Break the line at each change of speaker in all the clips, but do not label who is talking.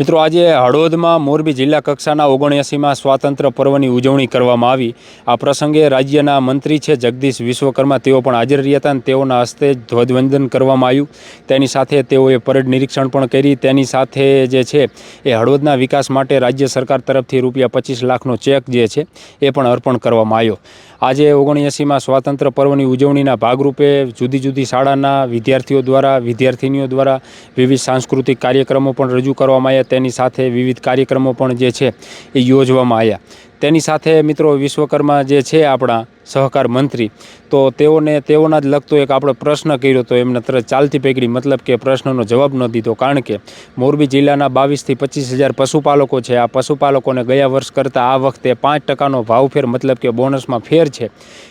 મિત્રો, આજે હળવદમાં મોરબી જિલ્લા કક્ષાના ઓગણએંસીમાં સ્વાતંત્ર્ય પર્વની ઉજવણી કરવામાં આવી. આ પ્રસંગે રાજ્યના મંત્રી છે જગદીશ વિશ્વકર્મા. તેઓ પણ હાજર રહ્યા હતા અને તેઓના હસ્તે ધ્વજવંદન કરવામાં આવ્યું. તેની સાથે તેઓએ પરેડ નિરીક્ષણ પણ કરી. તેની સાથે જે છે, એ હળવદના વિકાસ માટે રાજ્ય સરકાર તરફથી રૂપિયા પચીસ લાખનો ચેક જે છે, એ પણ અર્પણ કરવામાં આવ્યો. આજે ઓગણએંસીમાં સ્વાતંત્ર્ય પર્વની ઉજવણીના ભાગરૂપે જુદી જુદી શાળાના વિદ્યાર્થીઓ દ્વારા, વિદ્યાર્થિનીઓ દ્વારા વિવિધ સાંસ્કૃતિક કાર્યક્રમો પણ રજૂ કરવામાં આવ્યા. તેની સાથે વિવિધ કાર્યક્રમો પણ જે છે એ યોજવામાં આવ્યા. તેની સાથે મિત્રો વિશ્વકર્મા જે છે આપણા સહકાર મંત્રી, તો તેઓને, તેઓના જ લગતો એક આપણે પ્રશ્ન કર્યો તો એમને તરત ચાલતી પેકડી, મતલબ કે પ્રશ્નનો જવાબ ન દીધો. કારણ કે મોરબી જિલ્લાના બાવીસથી પચીસ હજાર પશુપાલકો છે. આ પશુપાલકોને ગયા વર્ષ કરતાં આ વખતે પાંચ ટકાનો ભાવફેર, મતલબ કે બોનસમાં ફેર છે.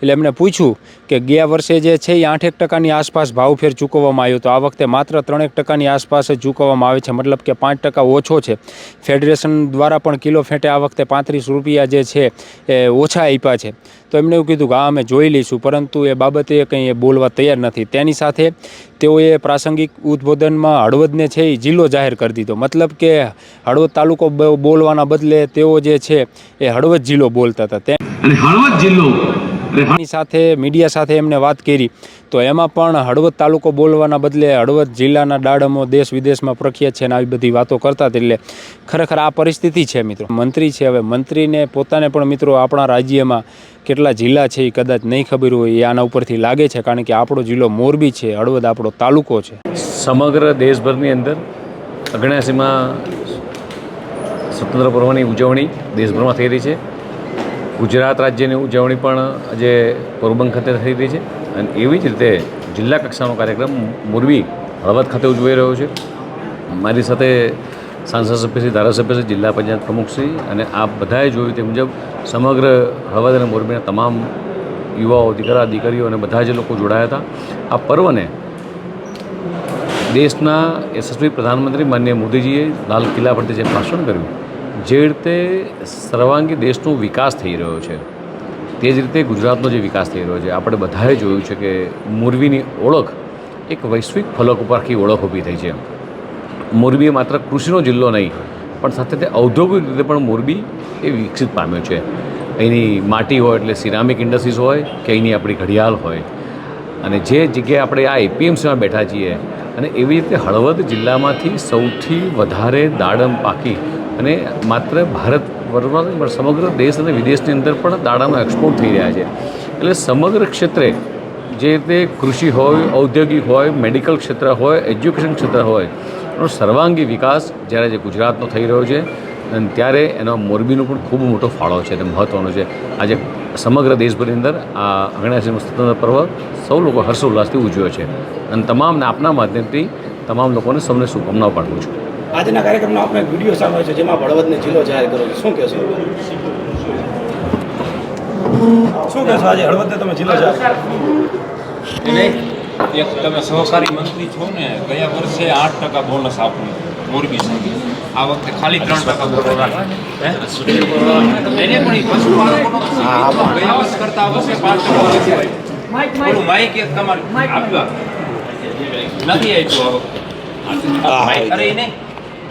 એટલે એમને પૂછ્યું કે ગયા વર્ષે જે છે એ આઠેક ટકાની આસપાસ ભાવફેર ચૂકવવામાં આવ્યો. તો આ વખતે માત્ર ત્રણેક ટકાની આસપાસ જ ચૂકવવામાં આવે છે. મતલબ કે પાંચ ટકા ઓછો છે. ફેડરેશન દ્વારા પણ કિલો ફેંટે આ વખતે પાંત્રીસ રૂપિયા જે છે, એ ઓછા આપ્યા છે. તો એમણે એવું કીધું કે હા, અમે જોઈ લઈશું. પરંતુ એ બાબતે કંઈ એ બોલવા તૈયાર નથી. તેની સાથે તેઓએ પ્રાસંગિક ઉદ્બોધનમાં હળવદને છે એ જિલ્લો જાહેર કરી દીધો. મતલબ કે હળવદ તાલુકો બોલવાના બદલે તેઓ જે છે, એ હળવદ જિલ્લો બોલતા હતા.
અને હળવદ જિલ્લો
એની સાથે, મીડિયા સાથે એમને વાત કરી. તો એમાં પણ હળવદ તાલુકો બોલવાના બદલે હળવદ જિલ્લાના દાડમો દેશ વિદેશમાં પ્રખ્યાત છે અને આવી બધી વાતો કરતા એટલે ખરેખર આ પરિસ્થિતિ છે મિત્રો. મંત્રી છે. હવે મંત્રીને પોતાને પણ મિત્રો આપણા રાજ્યમાં કેટલા જિલ્લા છે એ કદાચ નહીં ખબર હોય, એ આના ઉપરથી લાગે છે. કારણ કે આપણો જિલ્લો મોરબી છે. હળવદ આપણો તાલુકો છે.
સમગ્ર દેશભરની અંદર અગણ્યાસીમાં સ્વતંત્ર પર્વની ઉજવણી દેશભરમાં થઈ રહી છે. ગુજરાત રાજ્યની ઉજવણી પણ આજે પોરબંદર ખાતે થઈ રહી છે. અને એવી જ રીતે જિલ્લા કક્ષાનો કાર્યક્રમ મોરબી હળવદ ખાતે ઉજવાઈ રહ્યો છે. મારી સાથે સાંસદ સભ્યશ્રી ધારાસભ્યશ્રી જિલ્લા પંચાયત પ્રમુખશ્રી અને આ બધાએ જોયું તે મુજબ સમગ્ર હળવદ અને મોરબીના તમામ યુવાઓ, દીકરા, દીકરીઓ અને બધા જ લોકો જોડાયા હતા. આ પર્વને દેશના યશસ્વી પ્રધાનમંત્રી માનનીય મોદીજીએ લાલ કિલ્લા પરથી જે ભાષણ કર્યું જે રીતે સર્વાંગી દેશનો વિકાસ થઈ રહ્યો છે, તે જ રીતે ગુજરાતનો જે વિકાસ થઈ રહ્યો છે, આપણે બધાએ જોયું છે કે મોરબીની ઓળખ એક વૈશ્વિક ફલક ઉપરથી ઓળખ ઊભી થઈ છે. મોરબી માત્ર કૃષિનો જિલ્લો નહીં, પણ સાથે તે ઔદ્યોગિક રીતે પણ મોરબી એ વિકસિત પામ્યો છે. અહીંની માટી હોય એટલે સિરામિક ઇન્ડસ્ટ્રીઝ હોય કે અહીંની આપણી ઘડિયાળ હોય. અને જે જગ્યાએ આપણે આ એપીએમસીમાં બેઠા છીએ, અને એવી રીતે હળવદ જિલ્લામાંથી સૌથી વધારે દાડમ પાકી અને માત્ર ભારત વર્ષમાં પણ સમગ્ર દેશ અને વિદેશની અંદર પણ દાડાનો એક્સપોર્ટ થઈ રહ્યા છે. એટલે સમગ્ર ક્ષેત્રે જે રીતે કૃષિ હોય, ઔદ્યોગિક હોય મેડિકલ ક્ષેત્ર હોય એજ્યુકેશન ક્ષેત્ર હોય, એનો સર્વાંગી વિકાસ જ્યારે જે ગુજરાતનો થઈ રહ્યો છે, અને ત્યારે એનો મોરબીનો પણ ખૂબ મોટો ફાળો છે તે મહત્ત્વનો છે. આજે સમગ્ર દેશભરની અંદર આ અગણ્યાસીનું સ્વતંત્ર પર્વ સૌ લોકો હર્ષોલ્લાસથી ઉજવ્યો છે. અને તમામને આપના માધ્યમથી તમામ લોકોને સૌને શુભકામનાઓ પાઠવું છું.
આજના કાર્યક્રમનો આપણે વીડિયો સામે છે જેમાં હળવદને જિલ્લો જાહેર કર્યો છે. શું કહેશો? શું કહેશો આજે? હળવદને તમે જિલ્લો જાહેર
એક તમે સહકારી મંત્રી છો ને ગયા વર્ષે આઠ ટકા બોનસ આપ્યું મોરબી સંઘે આ વખતે ખાલી ત્રણ ટકા બોનસ એને પણ પશુપાલકોનો ગયા વર્ષ કરતા આ વર્ષે પાંચ ટકા થોડું માઇક એક તમારે આપ્યું નથી આપ્યું આ વખતે. અરે ઈ